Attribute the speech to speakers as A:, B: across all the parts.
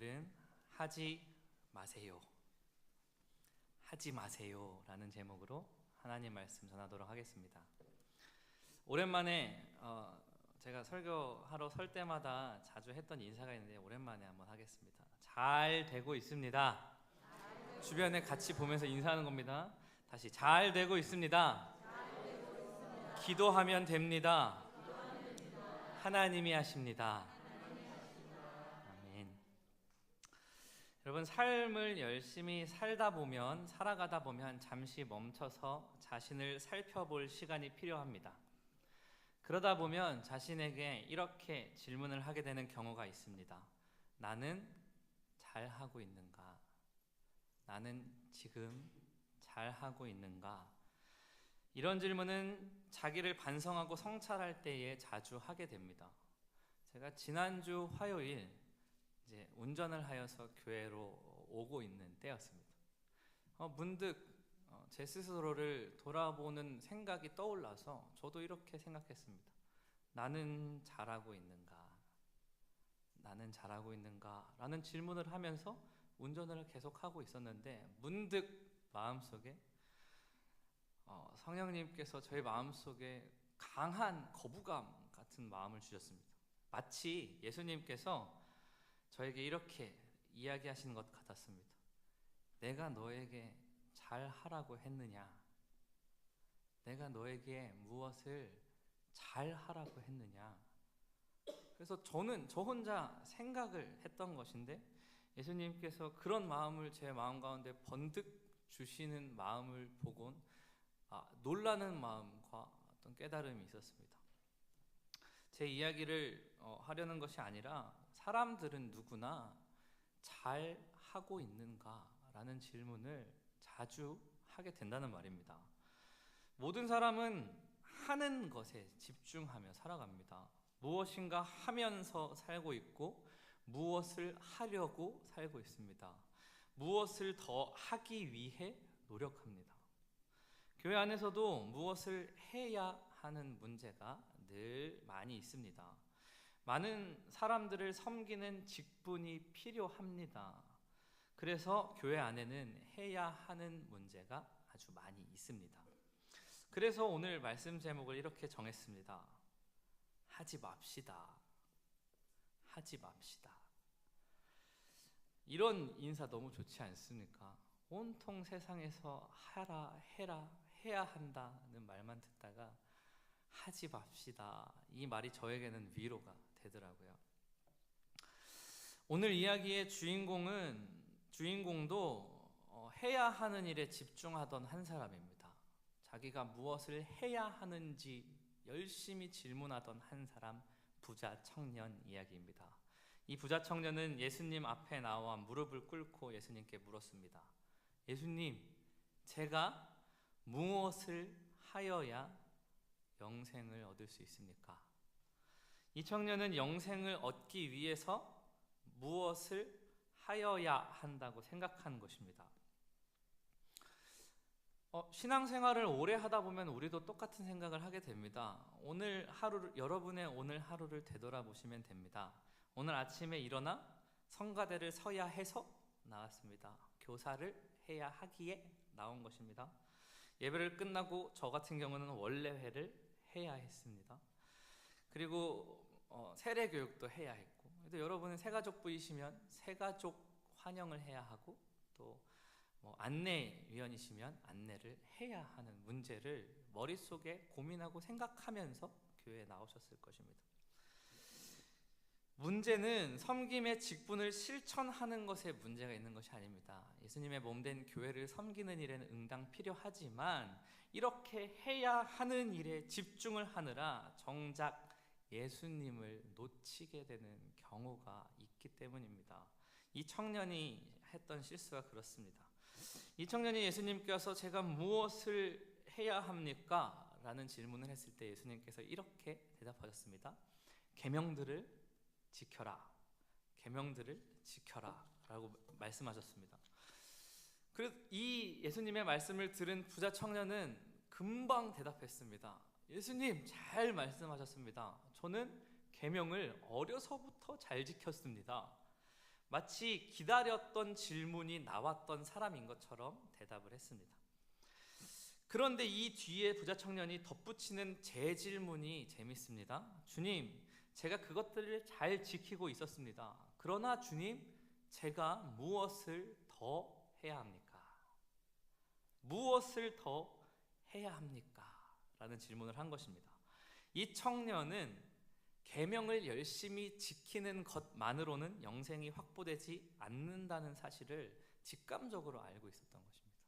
A: 오늘은 하지 마세요. 하지 마세요 라는 제목으로 하나님 말씀 전하도록 하겠습니다. 오랜만에 어, 제가 설교하러 설 때마다 자주 했던 인사가 있는데 오랜만에 한번 하겠습니다. 잘 되고 있습니다. 주변에 같이 보면서 인사하는 겁니다. 다시 잘 되고 있습니다. 기도하면 됩니다. 하나님이 하십니다. 아멘. 여러분 삶을 열심히 살다 보면 살아가다 보면 잠시 멈춰서 자신을 살펴볼 시간이 필요합니다. 그러다 보면 자신에게 이렇게 질문을 하게 되는 경우가 있습니다. 나는 잘 하고 있는가? 나는 지금 잘 하고 있는가? 이런 질문은 자기를 반성하고 성찰할 때에 자주 하게 됩니다. 제가 지난주 화요일 이제 운전을 하여서 교회로 오고 있는 때였습니다. 어, 문득 어, 제 스스로를 돌아보는 생각이 떠올라서 저도 이렇게 생각했습니다. 나는 잘하고 있는가? 나는 잘하고 있는가? 라는 질문을 하면서 운전을 계속 하고 있었는데 문득 마음속에 어, 성령님께서 저희 마음속에 강한 거부감 같은 마음을 주셨습니다. 마치 예수님께서 저에게 이렇게 이야기하시는 것 같았습니다. 내가 너에게 잘 하라고 했느냐? 내가 너에게 무엇을 잘 하라고 했느냐? 그래서 저는 저 혼자 생각을 했던 것인데 예수님께서 그런 마음을 제 마음 가운데 번득 주시는 마음을 보곤 아, 놀라는 마음과 어떤 깨달음이 있었습니다. 제 이야기를 어, 하려는 것이 아니라 사람들은 누구나 잘 하고 있는가라는 질문을 자주 하게 된다는 말입니다. 모든 사람은 하는 것에 집중하며 살아갑니다. 무엇인가 하면서 살고 있고 무엇을 하려고 살고 있습니다. 무엇을 더 하기 위해 노력합니다. 교회 안에서도 무엇을 해야 하는 문제가 늘 많이 있습니다. 많은 사람들을 섬기는 직분이 필요합니다. 그래서 교회 안에는 해야 하는 문제가 아주 많이 있습니다. 그래서 오늘 말씀 제목을 이렇게 정했습니다. 하지 맙시다. 하지 맙시다. 이런 인사 너무 좋지 않습니까? 온통 세상에서 하라, 해라, 해야 한다는 말만 듣다가 하지 맙시다. 이 말이 저에게는 위로가 되더라고요. 오늘 이야기의 주인공은 주인공도 어, 해야 하는 일에 집중하던 한 사람입니다. 자기가 무엇을 해야 하는지 열심히 질문하던 한 사람 부자 청년 이야기입니다. 이 부자 청년은 예수님 앞에 나와 무릎을 꿇고 예수님께 물었습니다. 예수님, 제가 무엇을 하여야 영생을 얻을 수 있습니까? 이 청년은 영생을 얻기 위해서 무엇을 하여야 한다고 생각하는 것입니다. 어, 신앙생활을 오래 하다 보면 우리도 똑같은 생각을 하게 됩니다. 오늘 하루 여러분의 오늘 하루를 되돌아보시면 됩니다. 오늘 아침에 일어나 성가대를 서야 해서 나왔습니다. 교사를 해야 하기에 나온 것입니다. 예배를 끝나고 저 같은 경우는 원래 회를 해야 했습니다. 그리고 어, 세례 교육도 해야 했고, 또 여러분은 새가족 부이시면 새가족 환영을 해야 하고 또 뭐 안내위원이시면 안내를 해야 하는 문제를 머릿속에 고민하고 생각하면서 교회에 나오셨을 것입니다. 문제는 섬김의 직분을 실천하는 것에 문제가 있는 것이 아닙니다. 예수님의 몸된 교회를 섬기는 일에는 응당 필요하지만 이렇게 해야 하는 일에 집중을 하느라 정작 예수님을 놓치게 되는 경우가 있기 때문입니다. 이 청년이 했던 실수가 그렇습니다. 이 청년이 예수님께서 제가 무엇을 해야 합니까? 라는 질문을 했을 때 예수님께서 이렇게 대답하셨습니다. 계명들을 지켜라. 계명들을 지켜라라고 말씀하셨습니다. 그이 예수님의 말씀을 들은 부자 청년은 금방 대답했습니다. 예수님 잘 말씀하셨습니다. 저는 계명을 어려서부터 잘 지켰습니다. 마치 기다렸던 질문이 나왔던 사람인 것처럼 대답을 했습니다. 그런데 이 뒤에 부자 청년이 덧붙이는 제 질문이 재밌습니다. 주님, 제가 그것들을 잘 지키고 있었습니다. 그러나 주님, 제가 무엇을 더 해야 합니까? 무엇을 더 해야 합니까? 라는 질문을 한 것입니다. 이 청년은 계명을 열심히 지키는 것만으로는 영생이 확보되지 않는다는 사실을 직감적으로 알고 있었던 것입니다.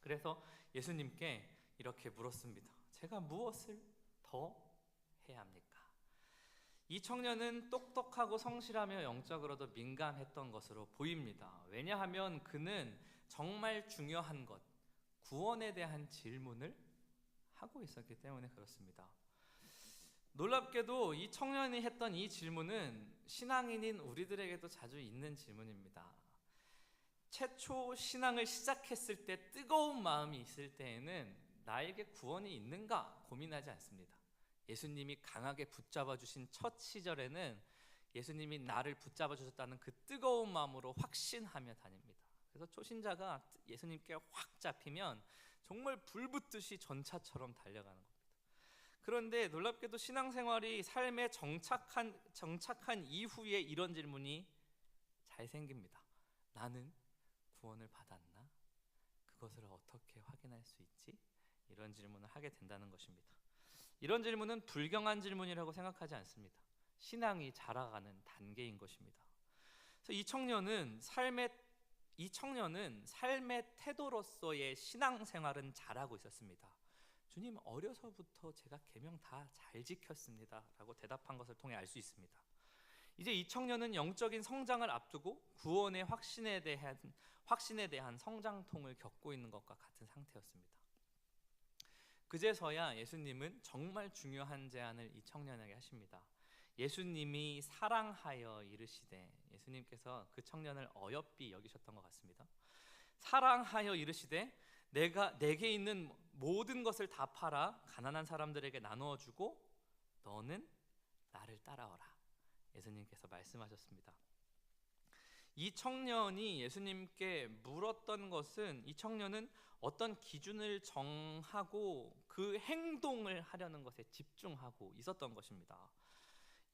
A: 그래서 예수님께 이렇게 물었습니다. 제가 무엇을 더 해야 합니까? 이 청년은 똑똑하고 성실하며 영적으로도 민감했던 것으로 보입니다. 왜냐하면 그는 정말 중요한 것, 구원에 대한 질문을 하고 있었기 때문에 그렇습니다. 놀랍게도 이 청년이 했던 이 질문은 신앙인인 우리들에게도 자주 있는 질문입니다. 최초 신앙을 시작했을 때 뜨거운 마음이 있을 때에는 나에게 구원이 있는가 고민하지 않습니다. 예수님이 강하게 붙잡아 주신 첫 시절에는 예수님이 나를 붙잡아 주셨다는 그 뜨거운 마음으로 확신하며 다닙니다. 그래서 초신자가 예수님께 확 잡히면 정말 불 붙듯이 전차처럼 달려가는 겁니다. 그런데 놀랍게도 신앙생활이 삶에 정착한 정착한 이후에 이런 질문이 잘 생깁니다. 나는 구원을 받았나? 그것을 어떻게 확인할 수 있지? 이런 질문을 하게 된다는 것입니다. 이런 질문은 불경한 질문이라고 생각하지 않습니다. 신앙이 자라가는 단계인 것입니다. 그래서 이 청년은 삶의 이 청년은 삶의 태도로서의 신앙생활은 잘하고 있었습니다. 주님 어려서부터 제가 계명 다 잘 지켰습니다라고 대답한 것을 통해 알 수 있습니다. 이제 이 청년은 영적인 성장을 앞두고 구원의 확신에 대한 확신에 대한 성장통을 겪고 있는 것과 같은 상태였습니다. 그제서야 예수님은 정말 중요한 제안을 이 청년에게 하십니다. 예수님이 사랑하여 이르시되 예수님께서 그 청년을 어여삐 여기셨던 것 같습니다. 사랑하여 이르시되 내가 내게 있는 모든 것을 다 팔아 가난한 사람들에게 나누어 주고 너는 나를 따라오라. 예수님께서 말씀하셨습니다. 이 청년이 예수님께 물었던 것은 이 청년은 어떤 기준을 정하고 그 행동을 하려는 것에 집중하고 있었던 것입니다.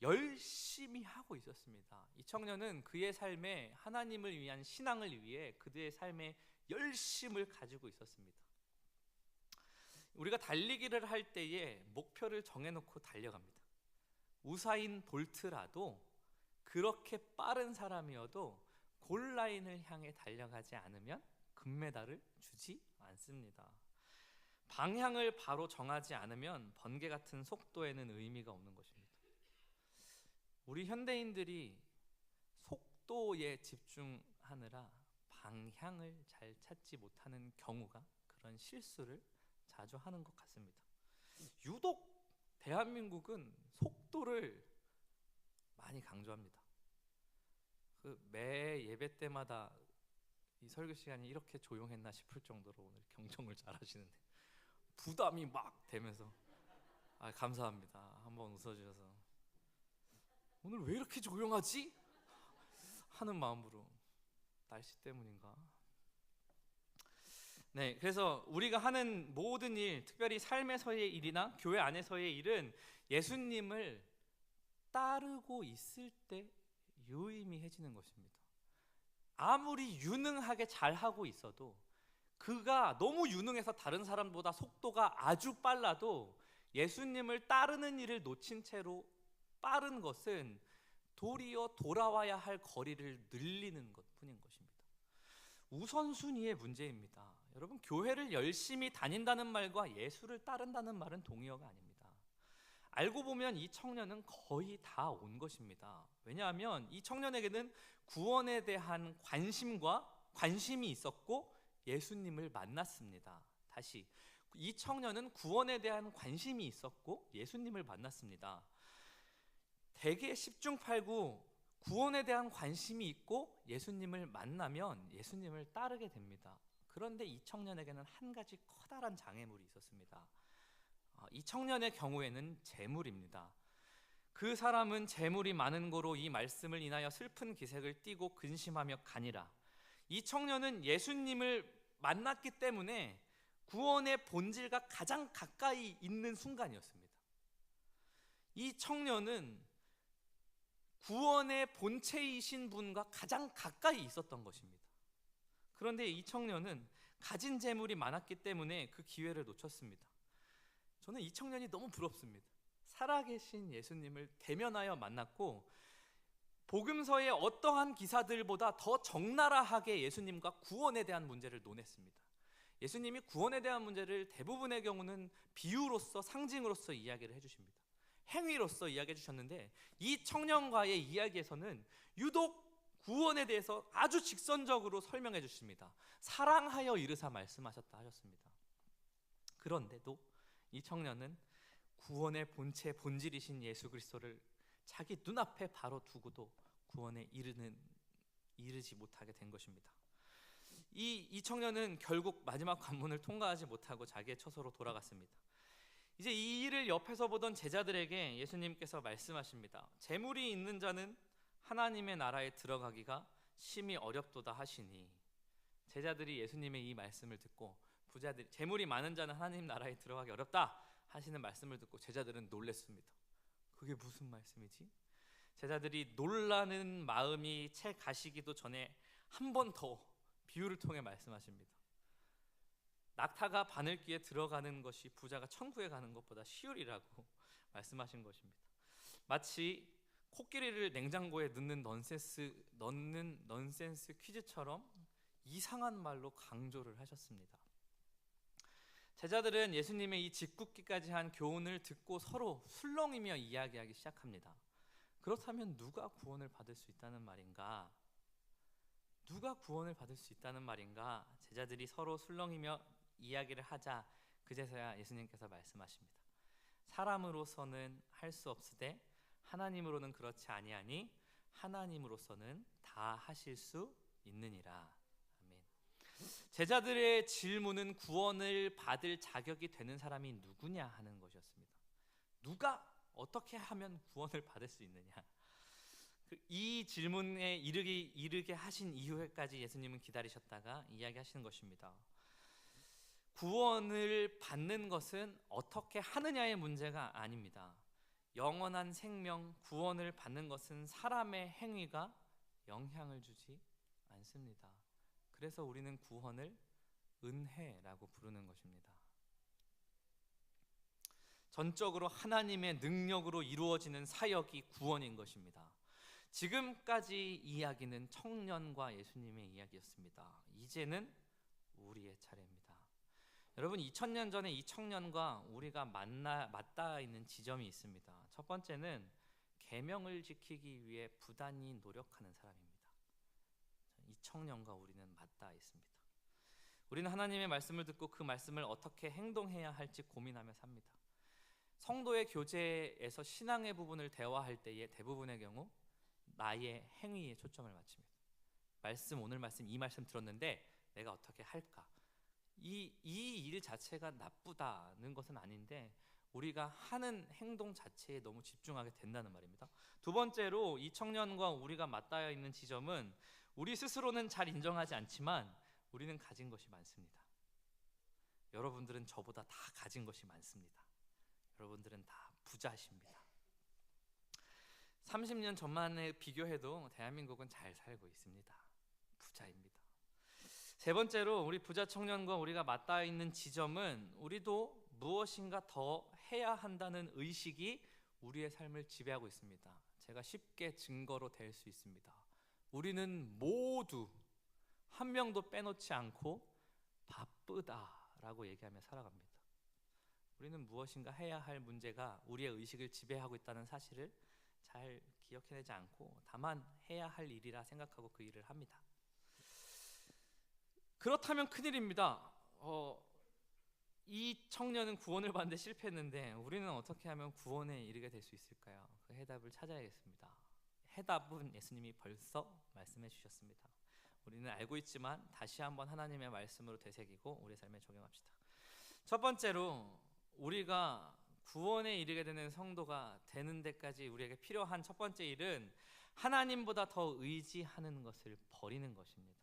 A: 열심히 하고 있었습니다. 이 청년은 그의 삶에 하나님을 위한 신앙을 위해 그들의 삶에 열심을 가지고 있었습니다. 우리가 달리기를 할 때에 목표를 정해놓고 달려갑니다. 우사인 볼트라도 그렇게 빠른 사람이어도 골라인을 향해 달려가지 않으면 금메달을 주지 않습니다. 방향을 바로 정하지 않으면 번개 같은 속도에는 의미가 없는 것입니다. 우리 현대인들이 속도에 집중하느라 방향을 잘 찾지 못하는 경우가 그런 실수를 자주 하는 것 같습니다. 유독 대한민국은 속도를 많이 강조합니다. 그 매 예배 때마다 이 설교 시간이 이렇게 조용했나 싶을 정도로 오늘 경청을 잘 하시는데 부담이 막 되면서 아 감사합니다. 한번 웃어 주셔서 오늘 왜 이렇게 조용하지? 하는 마음으로 날씨 때문인가? 네, 그래서 우리가 하는 모든 일, 특별히 삶에서의 일이나 교회 안에서의 일은 예수님을 따르고 있을 때 유의미해지는 것입니다. 아무리 유능하게 잘 하고 있어도 그가 너무 유능해서 다른 사람보다 속도가 아주 빨라도 예수님을 따르는 일을 놓친 채로 빠른 것은 도리어 돌아와야 할 거리를 늘리는 것 뿐인 것입니다. 우선순위의 문제입니다. 여러분 교회를 열심히 다닌다는 말과 예수를 따른다는 말은 동의어가 아닙니다. 알고 보면 이 청년은 거의 다 온 것입니다. 왜냐하면 이 청년에게는 구원에 대한 관심과 관심이 있었고 예수님을 만났습니다. 다시 이 청년은 구원에 대한 관심이 있었고 예수님을 만났습니다. 대개 10중 8구 구원에 대한 관심이 있고 예수님을 만나면 예수님을 따르게 됩니다. 그런데 이 청년에게는 한 가지 커다란 장애물이 있었습니다. 어, 이 청년의 경우에는 재물입니다. 그 사람은 재물이 많은 거로 이 말씀을 인하여 슬픈 기색을 띠고 근심하며 가니라. 이 청년은 예수님을 만났기 때문에 구원의 본질과 가장 가까이 있는 순간이었습니다. 이 청년은 구원의 본체이신 분과 가장 가까이 있었던 것입니다. 그런데 이 청년은 가진 재물이 많았기 때문에 그 기회를 놓쳤습니다. 저는 이 청년이 너무 부럽습니다. 살아계신 예수님을 대면하여 만났고 복음서의 어떠한 기사들보다 더 적나라하게 예수님과 구원에 대한 문제를 논했습니다. 예수님이 구원에 대한 문제를 대부분의 경우는 비유로서 상징으로서 이야기를 해주십니다. 행위로서 이야기해 주셨는데 이 청년과의 이야기에서는 유독 구원에 대해서 아주 직선적으로 설명해 주십니다. 사랑하여 이르사 말씀하셨다 하셨습니다. 그런데도 이 청년은 구원의 본체 본질이신 예수 그리스도를 자기 눈앞에 바로 두고도 구원에 이르는 이르지 못하게 된 것입니다. 이, 이 청년은 결국 마지막 관문을 통과하지 못하고 자기의 처소로 돌아갔습니다. 이제 이 일을 옆에서 보던 제자들에게 예수님께서 말씀하십니다. 재물이 있는 자는 하나님의 나라에 들어가기가 심히 어렵도다 하시니 제자들이 예수님의 이 말씀을 듣고 부자들 재물이 많은 자는 하나님 나라에 들어가기 어렵다 하시는 말씀을 듣고 제자들은 놀랬습니다. 그게 무슨 말씀이지? 제자들이 놀라는 마음이 채 가시기도 전에 한 번 더 비유를 통해 말씀하십니다. 낙타가 바늘귀에 들어가는 것이 부자가 천국에 가는 것보다 쉬우리라고 말씀하신 것입니다. 마치 코끼리를 냉장고에 넣는 넌센스 넣는 넌센스 퀴즈처럼 이상한 말로 강조를 하셨습니다. 제자들은 예수님의 이 짓궂기까지 한 교훈을 듣고 서로 술렁이며 이야기하기 시작합니다. 그렇다면 누가 구원을 받을 수 있다는 말인가? 누가 구원을 받을 수 있다는 말인가? 제자들이 서로 술렁이며 이야기를 하자 그제서야 예수님께서 말씀하십니다. 사람으로서는 할 수 없으되 하나님으로는 그렇지 아니하니 하나님으로서는 다 하실 수 있느니라. 제자들의 질문은 구원을 받을 자격이 되는 사람이 누구냐 하는 것이었습니다. 누가 어떻게 하면 구원을 받을 수 있느냐? 그이 질문에 이르기, 이르게 하신 이후에까지 예수님은 기다리셨다가 이야기하시는 것입니다. 구원을 받는 것은 어떻게 하느냐의 문제가 아닙니다. 영원한 생명, 구원을 받는 것은 사람의 행위가 영향을 주지 않습니다. 그래서 우리는 구원을 은혜라고 부르는 것입니다. 전적으로 하나님의 능력으로 이루어지는 사역이 구원인 것입니다. 지금까지 이야기는 청년과 예수님의 이야기였습니다. 이제는 우리의 차례입니다. 여러분 2000년 전에 이 청년과 우리가 만나 맞닿아 있는 지점이 있습니다. 첫 번째는 계명을 지키기 위해 부단히 노력하는 사람입니다. 이 청년과 우리는 맞닿아 있습니다. 우리는 하나님의 말씀을 듣고 그 말씀을 어떻게 행동해야 할지 고민하며 삽니다. 성도의 교제에서 신앙의 부분을 대화할 때에 대부분의 경우 나의 행위에 초점을 맞춥니다. 말씀 오늘 말씀 이 말씀 들었는데 내가 어떻게 할까? 이 이 일 자체가 나쁘다는 것은 아닌데 우리가 하는 행동 자체에 너무 집중하게 된다는 말입니다. 두 번째로 이 청년과 우리가 맞닿아 있는 지점은 우리 스스로는 잘 인정하지 않지만 우리는 가진 것이 많습니다. 여러분들은 저보다 다 가진 것이 많습니다. 여러분들은 다 부자십니다. 30년 전만에 비교해도 대한민국은 잘 살고 있습니다. 부자입니다. 세 번째로 우리 부자 청년과 우리가 맞닿아 있는 지점은 우리도 무엇인가 더 해야 한다는 의식이 우리의 삶을 지배하고 있습니다. 제가 쉽게 증거로 될 수 있습니다. 우리는 모두 한 명도 빼놓지 않고 바쁘다라고 얘기하며 살아갑니다. 우리는 무엇인가 해야 할 문제가 우리의 의식을 지배하고 있다는 사실을 잘 기억해내지 않고 다만 해야 할 일이라 생각하고 그 일을 합니다. 그렇다면 큰일입니다. 어, 이 청년은 구원을 받는데 실패했는데 우리는 어떻게 하면 구원에 이르게 될 수 있을까요? 그 해답을 찾아야겠습니다. 해답은 예수님이 벌써 말씀해 주셨습니다. 우리는 알고 있지만 다시 한번 하나님의 말씀으로 되새기고 우리 삶에 적용합시다. 첫 번째로 우리가 구원에 이르게 되는 성도가 되는 데까지 우리에게 필요한 첫 번째 일은 하나님보다 더 의지하는 것을 버리는 것입니다.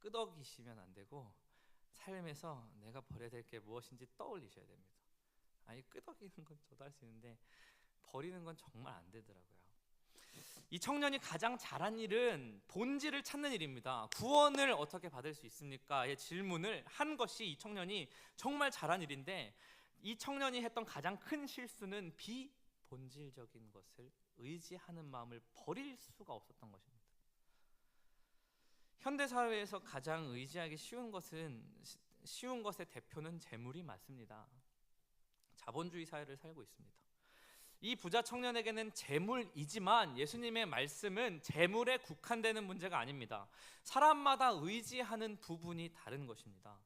A: 끄덕이시면 안 되고 삶에서 내가 버려야 될 게 무엇인지 떠올리셔야 됩니다. 아니 끄덕이는 건 저도 할 수 있는데 버리는 건 정말 안 되더라고요. 이 청년이 가장 잘한 일은 본질을 찾는 일입니다. 구원을 어떻게 받을 수 있습니까?의 질문을 한 것이 이 청년이 정말 잘한 일인데 이 청년이 했던 가장 큰 실수는 비본질적인 것을 의지하는 마음을 버릴 수가 없었던 것입니다. 현대 사회에서 가장 의지하기 쉬운 것은 쉬운 것의 대표는 재물이 맞습니다. 자본주의 사회를 살고 있습니다. 이 부자 청년에게는 재물이지만 예수님의 말씀은 재물에 국한되는 문제가 아닙니다. 사람마다 의지하는 부분이 다른 것입니다.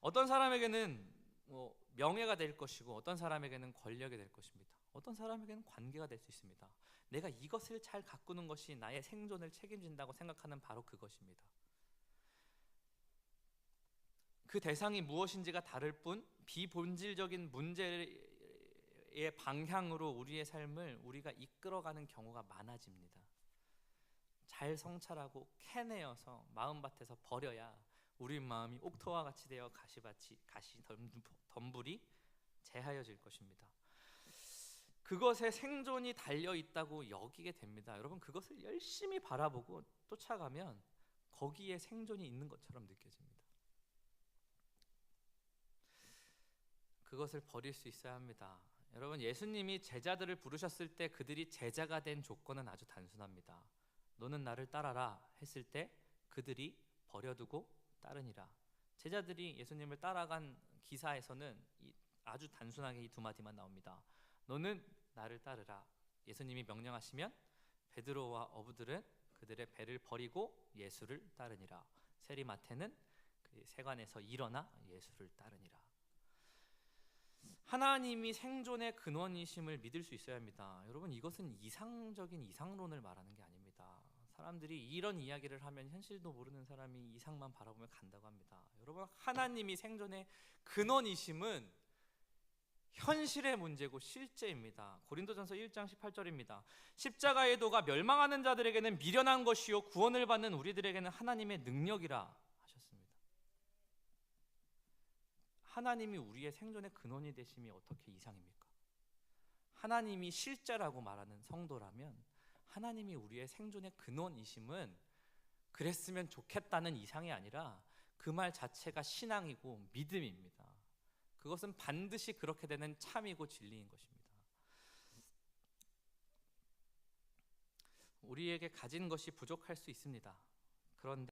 A: 어떤 사람에게는 뭐 명예가 될 것이고 어떤 사람에게는 권력이 될 것입니다. 어떤 사람에게는 관계가 될 수 있습니다. 내가 이것을 잘 가꾸는 것이 나의 생존을 책임진다고 생각하는 바로 그것입니다. 그 대상이 무엇인지가 다를 뿐 비본질적인 문제의 방향으로 우리의 삶을 우리가 이끌어가는 경우가 많아집니다. 잘 성찰하고 캐내어서 마음밭에서 버려야 우리 마음이 옥토와 같이 되어 가시밭이 가시 덤불이 재하여질 것입니다. 그것에 생존이 달려 있다고 여기게 됩니다. 여러분 그것을 열심히 바라보고 쫓아가면 거기에 생존이 있는 것처럼 느껴집니다. 그것을 버릴 수 있어야 합니다. 여러분 예수님이 제자들을 부르셨을 때 그들이 제자가 된 조건은 아주 단순합니다. 너는 나를 따라라 했을 때 그들이 버려두고 따르니라. 제자들이 예수님을 따라간 기사에서는 아주 단순하게 이 두 마디만 나옵니다. 너는 나를 따르라. 예수님이 명령하시면 베드로와 어부들은 그들의 배를 버리고 예수를 따르니라. 세리마태는 그 세관에서 일어나 예수를 따르니라. 하나님이 생존의 근원이심을 믿을 수 있어야 합니다. 여러분 이것은 이상적인 이상론을 말하는 게 아닙니다. 사람들이 이런 이야기를 하면 현실도 모르는 사람이 이상만 바라보며 간다고 합니다. 여러분 하나님이 생존의 근원이심은 현실의 문제고 실제입니다. 고린도전서 1장 18절입니다. 십자가의 도가 멸망하는 자들에게는 미련한 것이요 구원을 받는 우리들에게는 하나님의 능력이라 하셨습니다. 하나님이 우리의 생존의 근원이 되심이 어떻게 이상입니까? 하나님이 실제라고 말하는 성도라면 하나님이 우리의 생존의 근원이심은 그랬으면 좋겠다는 이상이 아니라 그 말 자체가 신앙이고 믿음입니다. 그것은 반드시 그렇게 되는 참이고 진리인 것입니다. 우리에게 가진 것이 부족할 수 있습니다. 그런데